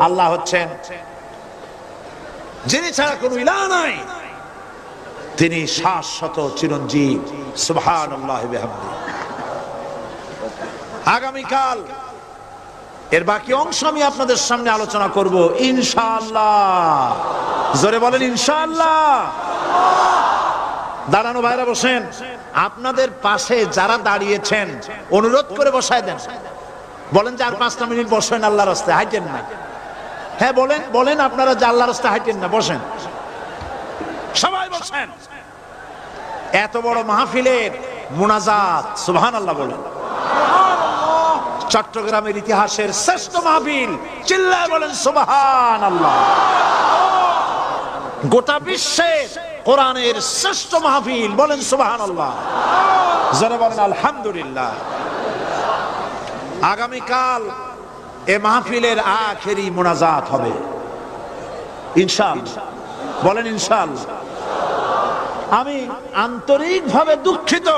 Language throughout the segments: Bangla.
আল্লাহ হচ্ছেন যিনি ছাড়া কোনো ইলাহ নাই। তিনি শাশ্বত চিরঞ্জীব। বিহামদি। আগামীকাল এর বাকি অংশ আমি আপনাদের সামনে আলোচনা করব, ইনশাআল্লাহ। জোরে বলেন, ইনশাআল্লাহ। দাঁড়ানো ভাইরা বসেন। আপনাদের পাশে যারা দাঁড়িয়েছেন, অনুরোধ করে বসায় দেন। বলেন যে আর পাঁচটা মিনিট বসেন আল্লাহ রাস্তায় হাইটেন না। হ্যাঁ বলেন বলেন আপনারা যে আল্লাহ রাস্তায় হাইটেন না, বসেন। সবাই বসেন। এত বড় মাহফিলের মুনাজাত সুবহান আল্লাহ বলেন। চট্টগ্রামের ইতিহাসের শ্রেষ্ঠ মাহফিল, চিল্লায় বলেন সুবহান আল্লাহ গোটা বিশ্বের কোরআনের শ্রেষ্ঠ মাহফিল, বলেন সুবাহান আল্লাহ যারা বলেন আলহামদুলিল্লাহ। আগামীকাল এ মাহফিলের আখেরি মোনাজাত হবে। ইনশাল, বলেন ইনশাল। আমি আন্তরিকভাবে দুঃখিত।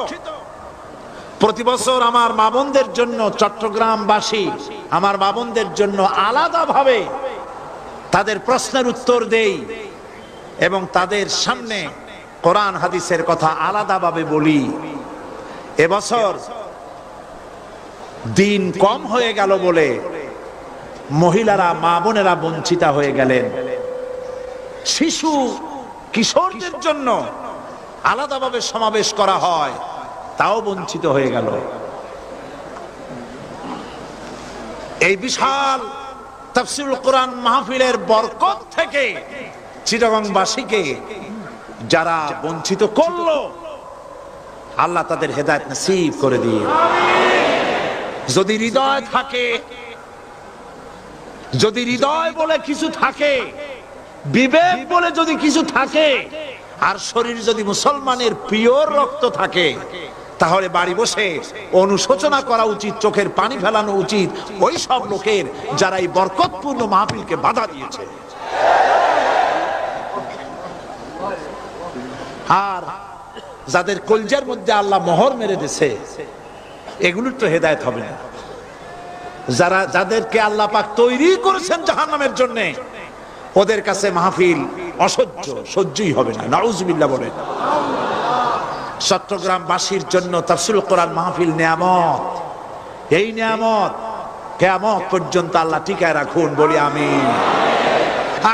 প্রতি বছর আমার মামনদের জন্য চট্টগ্রামবাসী আমার মামনদের জন্য আলাদাভাবে তাদের প্রশ্নের উত্তর দেই। এবং তাদের সামনে কোরআন হাদিসের কথা আলাদাভাবে বলি। এবছর দিন কম হয়ে গেল বলে মহিলারা, মা বোনেরা বঞ্চিতা হয়ে গেলেন। শিশু, কিশোরদের জন্য আলাদাভাবে সমাবেশ করা হয়, তাও বঞ্চিত হয়ে গেল। এই বিশাল তাফসিরুল কোরআন মাহফিলের বরকত থেকে চিটাগংবাসীকে যারা বঞ্চিত করল, আল্লাহ তাদের হেদায়ত নসিব করে দিয়ে। যদি হৃদয় থাকে, যদি হৃদয় বলে কিছু থাকে, বিবেক বলে যদি কিছু থাকে, আর শরীর যদি মুসলমানের পিওর রক্ত থাকে, তাহলে বাড়ি বসে অনুশোচনা করা উচিত, চোখের পানি ফেলানো উচিত, ওই সব লোকের যারা এই বরকতপূর্ণ মাহফিলকে বাধা দিয়েছে। আর যাদের কলজার মধ্যে আল্লাহ মোহর মেরে দিছে এগুলোর তো হেদায়ত হবে না। যারা, যাদেরকে আল্লাহ পাক তৈরি করেছেন জাহান্নামের জন্য, ওদের কাছে মাহফিল অসহ্য, সহ্যই হবে না। নাউজুবিল্লাহ বলেন। চট্টগ্রামবাসীর জন্য তাফসিল কোরআন মাহফিল নিয়ামত। এই নিয়ামত কেয়ামত পর্যন্ত আল্লাহ টিকায় রাখুন, বলি আমি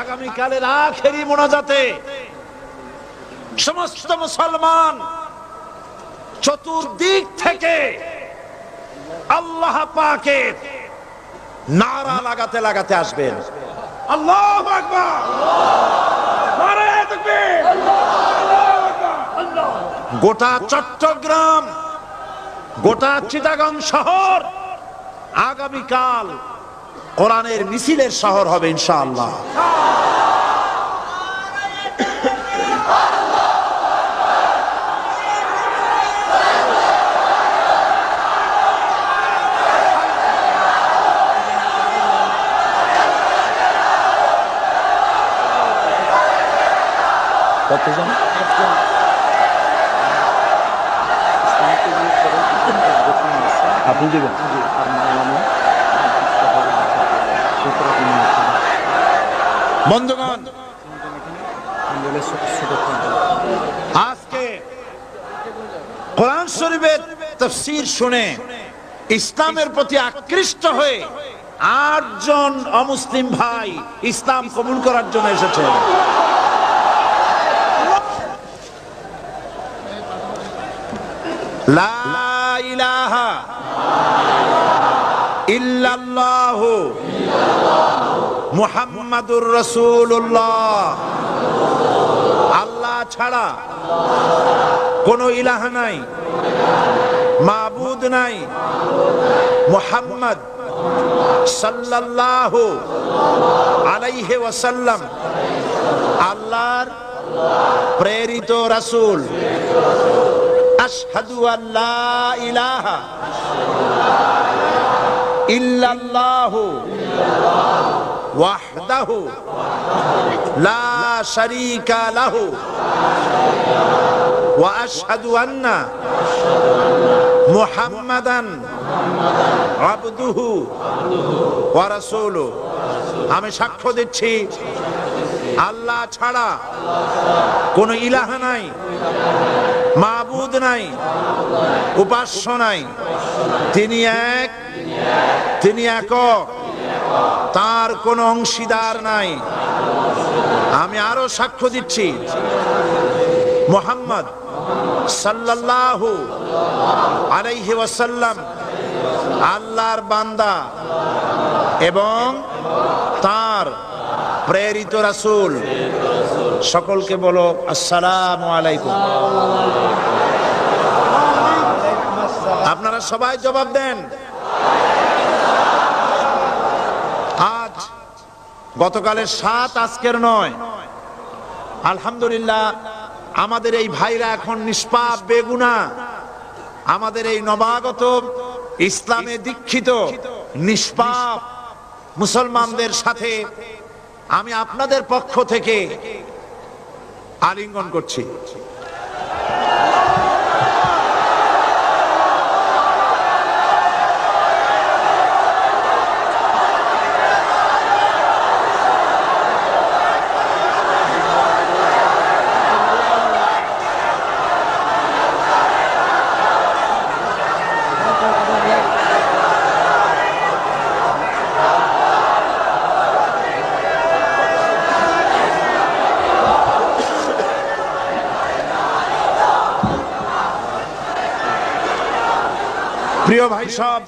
আগামীকালের আখেরি মোনাজাতে সমস্ত মুসলমান চতুর্দিক থেকে আল্লাহ পাকের নারা লাগাতে লাগাতে আসবেন। আল্লাহ গোটা চট্টগ্রাম, গোটা চিটাগাং শহর আগামীকাল কোরআনের মিছিলের শহর হবে ইনশাআল্লাহ। আজকে কোরআন শরীফের তফসির শুনে ইসলামের প্রতি আকৃষ্ট হয়ে আটজন অমুসলিম ভাই ইসলাম কবুল করার জন্য এসেছে লা ইলাহা ইল্লাল্লাহু মুহাম্মাদুর রাসূলুল্লাহ। আল্লাহ ছাড়া কোনো ইলাহ নাই, মাবুদ নাই। মুহাম্মদ সাল্লাল্লাহু আলাইহি ওয়াসাল্লাম আল্লাহর প্রেরিত রাসূল। আশহাদু আল্লা ইলাহা ইল্লাল্লাহু। ওয়াহদাহু। লা শারীকা লাহু। ওয়া আশহাদু আন্না মুহাম্মাদান আবদুহু ওয়া রাসূলুহু আমি সাক্ষ্য দিচ্ছি, আল্লাহ ছাড়া কোনো ইলাহা নাই, মাবুদ নাই, উপাস্য নাই। তিনি এক তিনি একক তার কোনো অংশীদার নাই। আমি আরও সাক্ষ্য দিচ্ছি। মোহাম্মদ সাল্লাল্লাহু আলাইহি ওয়াসাল্লাম আল্লাহর বান্দা এবং তার প্রেরিত রাসূল। সকলকে বলো, আসসালামু আলাইকুম। আপনারা সবাই জবাব দেন আজ গতকালের সাত, আজকের নয়। আলহামদুলিল্লাহ, আমাদের এই ভাইরা এখন নিষ্পাপ, বেগুনা। আমাদের এই নবাগত, ইসলামে দীক্ষিত, নিষ্পাপ মুসলমানদের সাথে আমি আপনাদের পক্ষ থেকে আলিঙ্গন করছি।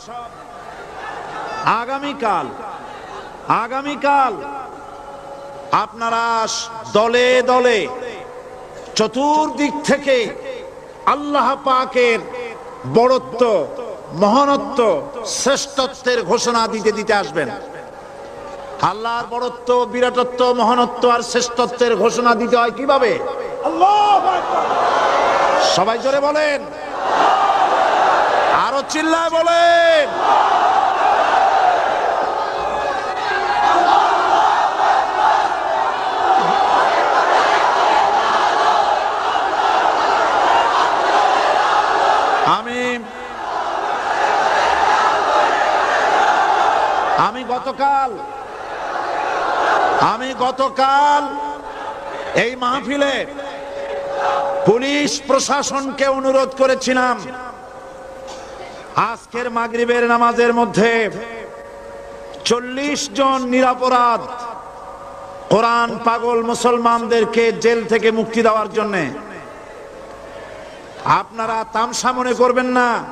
সব। আগামীকাল আগামীকাল আপনারা দলে দলে, চতুর্দিক থেকে আল্লাহ পাকের বড়ত্ব, মহানত্ব, শ্রেষ্ঠত্বের ঘোষণা দিতে দিতে আসবেন। আল্লাহর বড়ত্ব, বিরাটত্ব, মহানত্ব আর শ্রেষ্ঠত্বের ঘোষণা দিতে হয় কীভাবে? সবাই জোরে বলেন। আরও চিল্লায় বলেন। আমি আমি গতকাল আমি গতকাল এই মাহফিলে পুলিশ প্রশাসনকে অনুরোধ করেছিলাম। আজকের মাগরিবের নামাজের মধ্যে চল্লিশ জন নিরাপরাধ কোরআন পাগল মুসলমানদেরকে জেল থেকে মুক্তি দেওয়ার জন্য। আপনারা তামসা মনে করবেন না।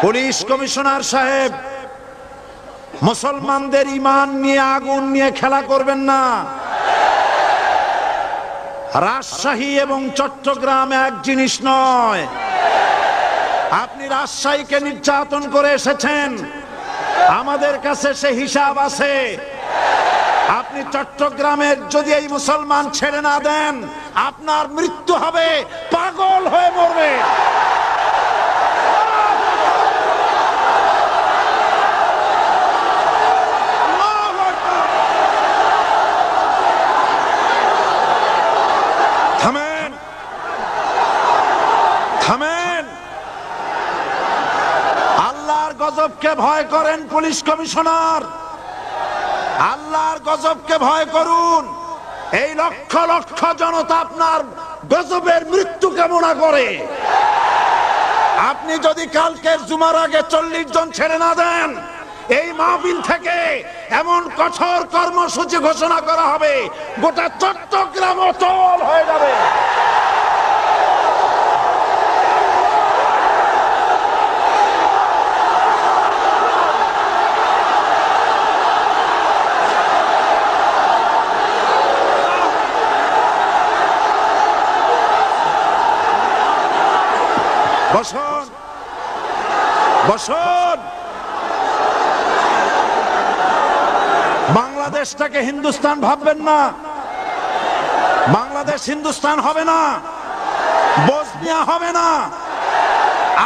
পুলিশ কমিশনার সাহেব, মুসলমানদের ইমান নিয়ে, আগুন নিয়ে খেলা করবেন না। রাজশাহী এবং চট্টগ্রাম এক জিনিস নয়। আপনি রাজশাহীকে নির্যাতন করে এসেছেন। আমাদের কাছে সে হিসাব আছে। আপনি চট্টগ্রামের যদি এই মুসলমান ছেড়ে না দেন, আপনার মৃত্যু হবে, পাগল হয়ে মরবে। গজবকে ভয় করেন পুলিশ কমিশনার? আল্লাহর গজবকে ভয় করুন। এই লক্ষ লক্ষ জনতা আপনার গজবের মৃত্যু কামনা করে। আপনি যদি কালকের জুমার আগে চল্লিশ জন ছেড়ে না দেন, এই মাহফিল থেকে এমন কঠোর কর্মসূচি ঘোষণা করা হবে, গোটা চট্টগ্রাম অচল হয়ে যাবে বসুন বসুন বাংলাদেশটাকে হিন্দুস্তান ভাববেন না। বাংলাদেশ হিন্দুস্তান হবে না। বসনিয়া হবে না।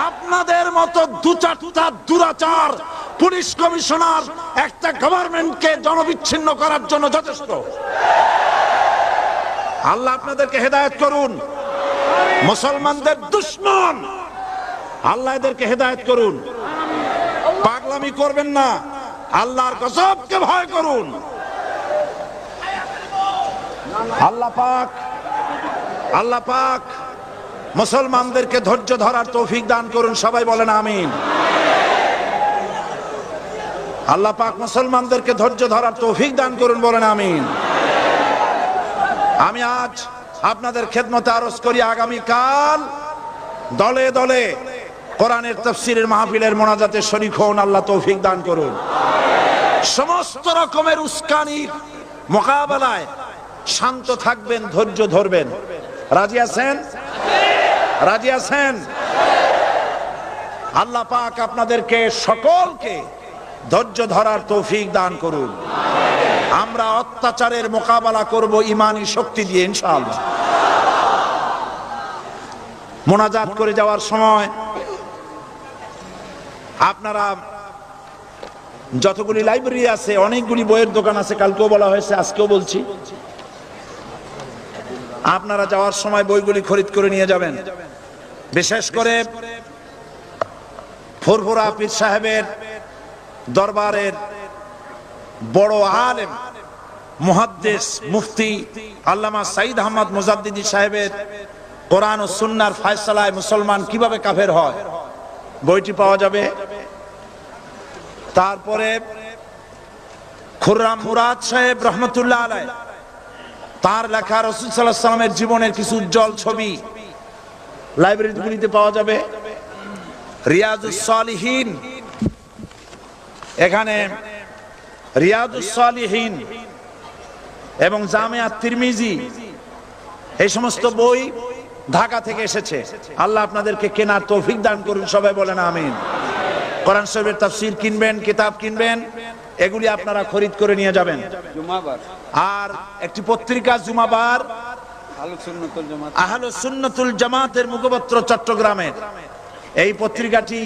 আপনাদের মতো দু চারটা দুরাচার পুলিশ কমিশনার একটা গভর্নমেন্টকে জনবিচ্ছিন্ন করার জন্য যথেষ্ট। আল্লাহ আপনাদেরকে হেদায়ত করুন। মুসলমানদের দুশ্মন। আল্লাহ এদেরকে হেদায়েত করুন। পাগলামি করবেন না। আল্লাহর গজবকে ভয় করুন। আল্লাহ পাক আল্লাহ পাক, মুসলমানদেরকে ধৈর্য ধরার তৌফিক দান করুন, সবাই বলেন আমিন। আল্লাহ পাক মুসলমানদেরকে ধৈর্য ধরার তৌফিক দান করুন, বলেন আমিন। আমি আজ আপনাদের খেদমতে আরজ করি আগামী কাল দলে দলে কোরআনের তফসিরের মাহফিলের মোনাজাতে শরিক হন, আল্লাহ তৌফিক দান করুন। সমস্ত রকমের উস্কানির মোকাবেলায় শান্ত থাকবেন, ধৈর্য ধরবেন। রাজি আছেন? রাজি আছেন? আল্লাহ পাক আপনাদেরকে সকলকে ধৈর্য ধরার তৌফিক দান করুন। আমরা অত্যাচারের মোকাবেলা করব ইমানি শক্তি দিয়ে, ইনশাআল্লাহ। মোনাজাত করে যাওয়ার সময় আপনারা যতগুলি লাইব্রেরি আছে, অনেকগুলি বইয়ের দোকান আছে, কালকেও বলা হয়েছে, আজকেও বলছি। আপনারা যাওয়ার সময় বইগুলি খরিদ করে নিয়ে যাবেন। বিশেষ করে ফুরফুরা পীর সাহেবের দরবারের বড় আলেম, মুহাদ্দিস মুফতি আল্লামা সাইদ আহমদ মুজাদ্দিদি সাহেবের কোরআন ও সুন্নার ফায়সালায় মুসলমান কীভাবে কাফের হয়, বইটি পাওয়া যাবে। তারপরে খুররাম মুরাদ সাহেব রহমতুল্লাহ আলাই তার লেখা রসুল সাল্লাহ সাল্লামের জীবনের কিছু উজ্জ্বল ছবি লাইব্রেরিগুলিতে পাওয়া যাবে। রিয়াজুস সালিহীন এখানে রিয়াজুস সালিহীন এবং জামিয়া তিরমিজি, এই সমস্ত বই ঢাকা থেকে এসেছে। আল্লাহ আপনাদেরকে কেনার তৌফিক দান করুন, সবাই বলেন আমিন। কোরআন শরীফের তাফসির কিনবেন কিতাব কিনবেন এগুলি আপনারা খরিদ করে নিয়ে যাবেন। জুমাবার। আর একটি পত্রিকা জুমাবার। আহলে সুন্নতুল জামাতের মুখপত্র চট্টগ্রামের এই পত্রিকাটি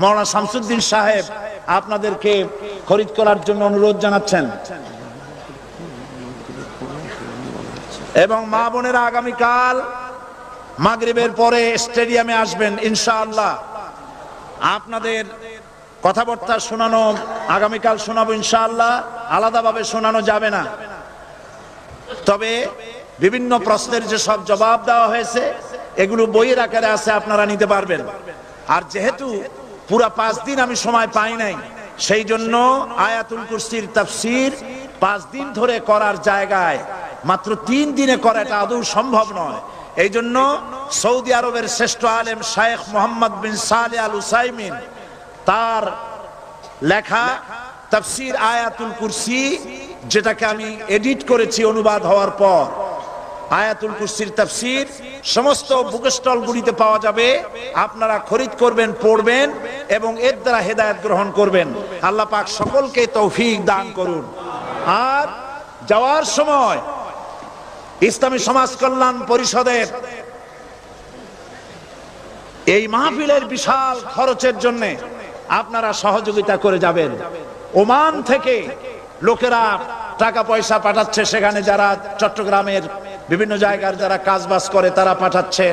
মৌলানা শামসুদ্দিন সাহেব আপনাদেরকে খরিদ করার জন্য অনুরোধ জানাচ্ছেন। এবং মা বোনেরা আগামীকাল মাগরিবের পরে স্টেডিয়ামে আসবেন ইনশাআল্লাহ। আপনাদের কথাবার্তা শোনানো, আগামীকাল শোনাবো ইনশাআল্লাহ, আলাদাভাবে শোনানো যাবে না। তবে বিভিন্ন প্রশ্নের যে সব জবাব দেওয়া হয়েছে, এগুলো বইয়ের আকারে আছে, আপনারা নিতে পারবেন। আর যেহেতু পুরা পাঁচ দিন আমি সময় পাই নাই, সেই জন্য আয়াতুল কুরসির তাফসির পাঁচ দিন ধরে করার জায়গায় মাত্র তিন দিনে করাটা আদৌ সম্ভব নয়। এই জন্য সৌদি আরবের শ্রেষ্ঠ আলেম শায়েখ মোহাম্মদ বিন সালে আল উসাইমিন তার লেখা তাফসির আয়াতুল কুরসি, যেটাকে আমি এডিট করেছি অনুবাদ হওয়ার পর। আয়াতুল কুরসির তাফসির সমস্ত বুক স্টল গুলিতে পাওয়া যাবে। আপনারা খরিদ করবেন, পড়বেন এবং এর দ্বারা হেদায়ত গ্রহণ করবেন। আল্লাহ পাক সকলকে তৌফিক দান করুন। আর যাওয়ার সময় ইসলামী সমাজ কল্যাণ পরিষদের এই মাহফিলের বিশাল খরচের জন্য আপনারা সহযোগিতা করে যাবেন। ওমান থেকে লোকেরা টাকা পয়সা পাঠাচ্ছে, সেখানে যারা চট্টগ্রামের বিভিন্ন জায়গার যারা কাজ বাজ করে, তারা পাঠাচ্ছে।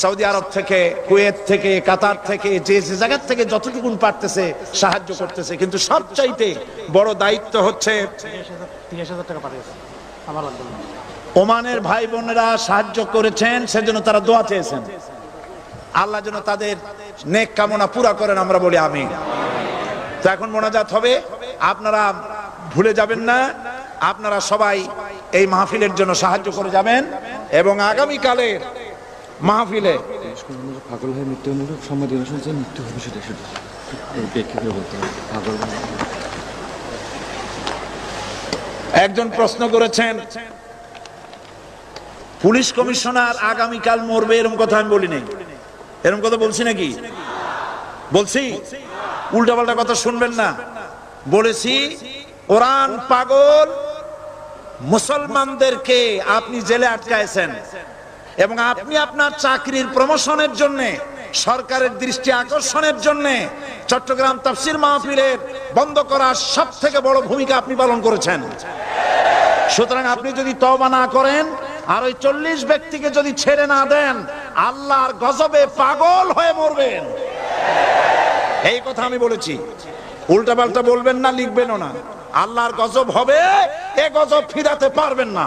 সৌদি আরব থেকে, কুয়েত থেকে, কাতার থেকে, যে যে জায়গার থেকে যতটুকু পারতেছে সাহায্য করতেছে। কিন্তু সবচাইতে বড় দায়িত্ব হচ্ছে ওমানের ভাই বোনেরা সাহায্য করেছেন, সেজন্য তারা দোয়া চেয়েছেন। আল্লাহ যেন তাদের নেক কামনা পুরা করেন আমরা বলি আমি তো এখন মোনাজাত হবে। আপনারা ভুলে যাবেন না আপনারা সবাই এই মাহফিলের জন্য সাহায্য করে যাবেন এবং আগামীকালের মাহফিলে পাগল হয়ে মৃত্যু হলে সম্মতি শুনছে মৃত্যু হবে সেটা সেটা। একজন প্রশ্ন করেছেন পুলিশ কমিশনার আগামীকাল মরবে এরকম কথা আমি বলি নাই। এরকম কথা বলছি নাকি? বলছি? উল্টাপাল্টা কথা শুনবেন না। বলেছি, কোরআন পাগল, মুসলমানদেরকে আপনি জেলে আটকায়ছেন এবং আপনি আপনার চাকরির প্রমোশনের জন্য, সরকারের দৃষ্টি আকর্ষণের জন্য, চট্টগ্রাম তাফসির মাহফিলের বন্ধ করার সব থেকে বড় ভূমিকা আপনি পালন করেছেন। সুতরাং আপনি যদি তবা না করেন, আর ওই চল্লিশ ব্যক্তিকে যদি ছেড়ে না দেন আল্লাহর গজবে পাগল হয়ে মরবেন। এই কথা আমি বলেছি। উল্টা পাল্টা বলবেন না, লিখবেনও না। আল্লাহর গজব হবে, এ গজব ফিরাতে পারবেন না।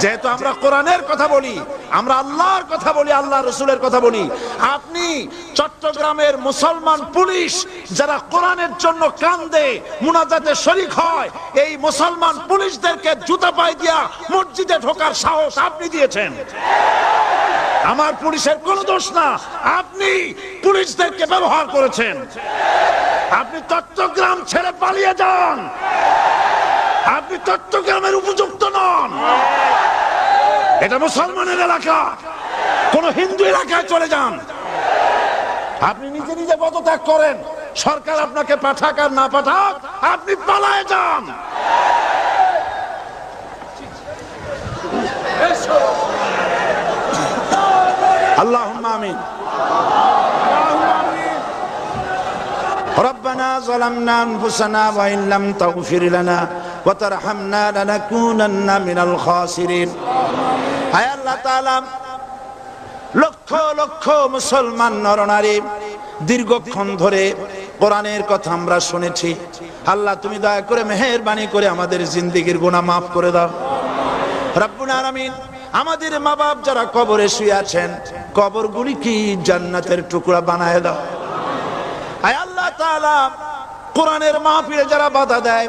যেহেতু আমরা কোরআনের কথা বলি, আমরা আল্লাহর কথা বলি, আল্লাহ রসুলের কথা বলি। আপনি চট্টগ্রামের মুসলমান পুলিশ, যারা কোরআনের জন্য কান্দে, মুনাজাতে শরিক হয়, এই মুসলমান পুলিশদেরকে জুতা পাই দিয়া মসজিদে ঢোকার সাহস আপনি দিয়েছেন। আমার পুলিশের কোনো দোষ না। আপনি পুলিশদেরকে ব্যবহার করেছেন। আপনি চট্টগ্রাম ছেড়ে পালিয়ে যান। আপনি চট্টগ্রামের উপযুক্ত নন। এটা মুসলমানের এলাকা। কোন হিন্দু এলাকায় চলে যান। আপনি নিজে নিজে পদত্যাগ করেন। সরকার আপনাকে পাঠাক আর না পাঠাক, আপনি পালায় যান। আল্লাহ আমিন ربنا ظلمنا انفسنا وان لم تغفر لنا وترحمنا لنكونن من الخاسرين হায় আল্লাহ তাআলা লক্ষ লক্ষ মুসলমান নরনারী দীর্ঘক্ষণ ধরে কোরআনের কথা আমরা শুনেছি আল্লাহ তুমি দয়া করে মেহেরবানি করে আমাদের জিন্দিগির গুনাহ মাফ করে দাও রব্বুল আলামিন আমাদের মা বাপ যারা কবরে শুয়ে আছেন কবরগুলি কি জান্নাতের টুকরা বানায় দাও। আয় আল্লাহ তাআলা, কোরআনের মাহফিলে যারা বাধা দেয়,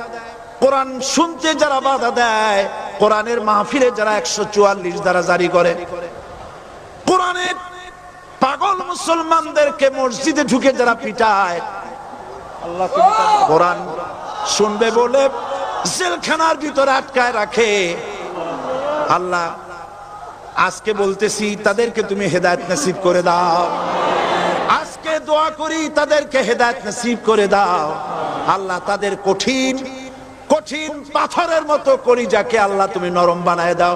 কোরআন শুনতে যারা বাধা দেয়, কোরআনের মাহফিলে যারা একশো চুয়াল্লিশ দ্বারা জারি করে কোরআনের পাগল মুসলমানদেরকে মসজিদে ঢুকে যারা পিটায়। কোরআন শুনবে বলে জেলখানার ভিতরে আটকায় রাখে। আল্লাহ আজকে বলতেছি, তাদেরকে তুমি হেদায়ত নসিব করে দাও। আজকে দোয়া করি, তাদেরকে হেদায়ত নসিব করে দাও। আল্লাহ তাদের কঠিন কঠিন পাথরের মতো করি যাকে আল্লাহ তুমি নরম বানায় দাও।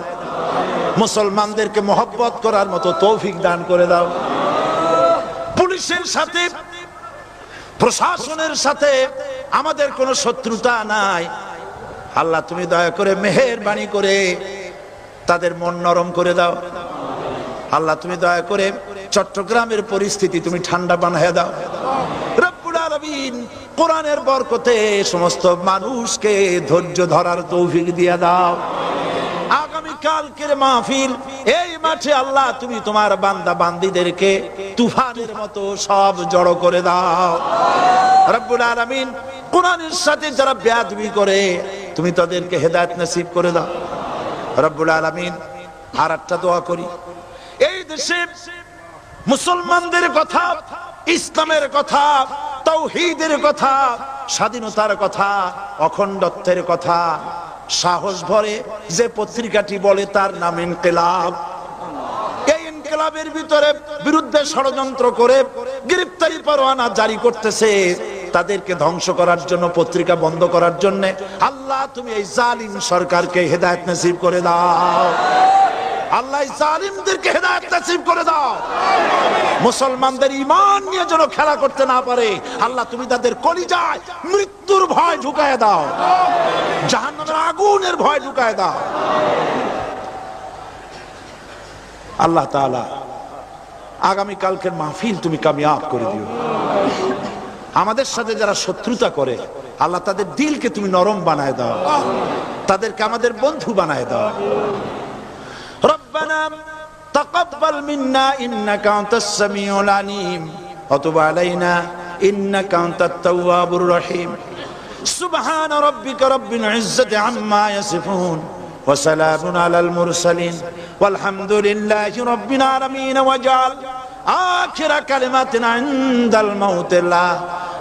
মুসলমানদেরকে মহব্বত করার মতো তৌফিক দান করে দাও। পুলিশের সাথে, প্রশাসনের সাথে আমাদের কোনো শত্রুতা নাই। আল্লাহ তুমি দয়া করে মেহেরবানি করে তাদের মন নরম করে দাও। আল্লাহ, তুমি দয়া করে চট্টগ্রামের পরিস্থিতি তুমি ঠান্ডা বানায় দাও। কোরআনের বরকতে সমস্ত মানুষকে ধৈর্য ধরার তৌফিক দিয়ে দাও। আগামী কালকের মাহফিল, এই মাঠে আল্লাহ, তুমি তোমার বান্দা বান্দিদেরকে তুফানের মতো সব জড়ো করে দাও। রব্বুল আলামিন কোরআনের সাথে যারা বেয়াদবি করে, তুমি তাদেরকে হেদায়েত নসিব করে দাও। রব্বুল আলামিন আর একটা দোয়া করি। এই দেশে মুসলমানদের কথা, ইসলামের কথা, তৌহিদের কথা, স্বাধীনতার কথা, অখণ্ডত্বের কথা, সাহস ভরে যে পত্রিকাটি বলে তার নাম ইনকিলাব। এই ইনকেলাবের ভিতরে বিরুদ্ধে ষড়যন্ত্র করে গ্রেফতারি পরোয়ানা জারি করতেছে। তাদেরকে ধ্বংস করার জন্য, পত্রিকা বন্ধ করার জন্য, আল্লাহ, তুমি এই জালিম সরকারকে হেদায়েত নসিব করে দাও। আল্লাহ জালিমদেরকে হেদায়েত নসিব করে দাও। মুসলমানদের ইমান নিয়ে যেন খেলা করতে না পারে, আল্লাহ, তুমি তাদের কলিজায় মৃত্যুর ভয় ঢুকায় দাও। জাহান্নামের আগুনের ভয় ঢুকায় দাও। আল্লাহ তাআলা আগামী কালকের মাহফিল তুমি কামিয়াব করে দিও। আমাদের সাথে যারা শত্রুতা করে, আল্লাহ তাদের দিলকে তুমি নরম বানায় দাও। তাদেরকে আমাদের বন্ধু বানায় দাও। রব্বানা, তাকাব্বাল মিন্না, ইন্নাকা আনতাস সামিউল আলিম। অতবা আলাইনা, ইন্নাকা আনতাত তাওয়াবুর রহিম। সুবহান রাব্বিকা রাব্বিল ইজ্জাতি আম্মা ইয়াসিফুন, ওয়া আলাল মুরসালিন। ওয়ালহামদুলিল্লাহি রাব্বিল আলামিন। ওয়াজআল আখিরা কালিমাতিনা ইনদাল মাউতিল্লাহ।